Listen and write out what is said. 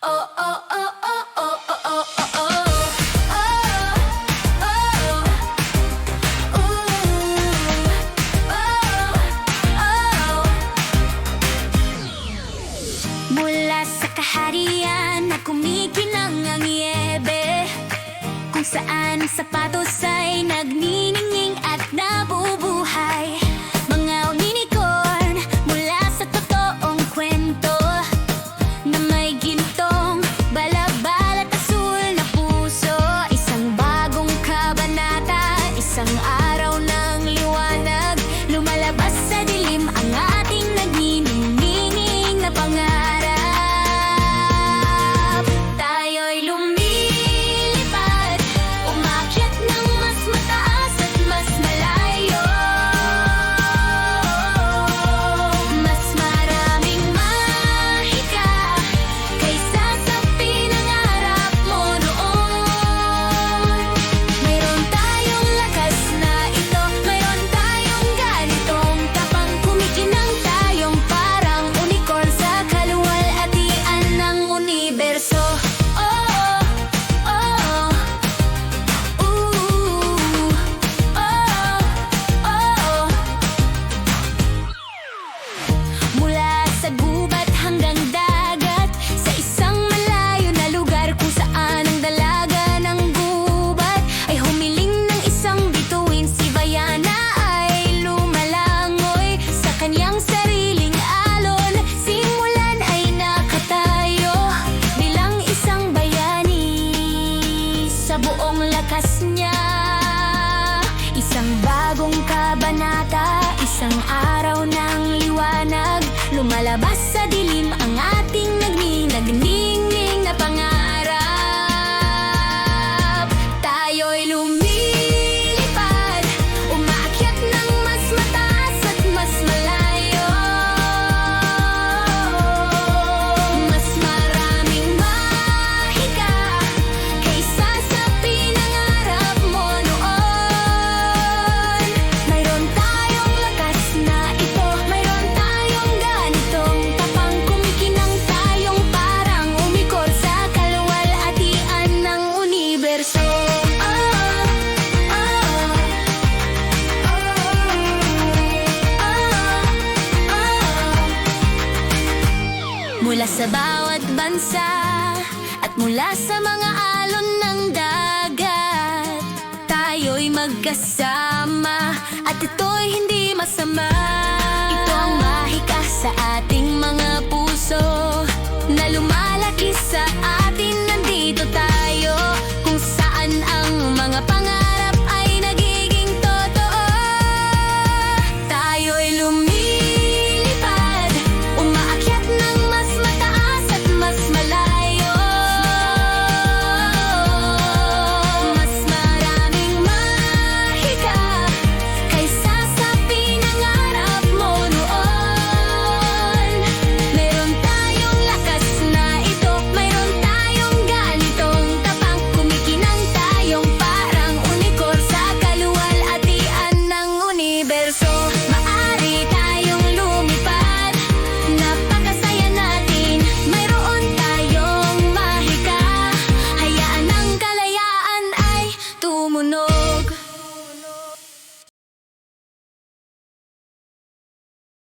Mula sa kaharian na kumikinang ang yebe. Kung saan sapatos ay Mula sa bawat bansa At mula sa mga alon ng dagat Tayo'y magkasama At ito'y hindi masama. Ito ang mahika sa ating mga puso Na lumalaki sa atin. Nandito tayo Kung saan ang mga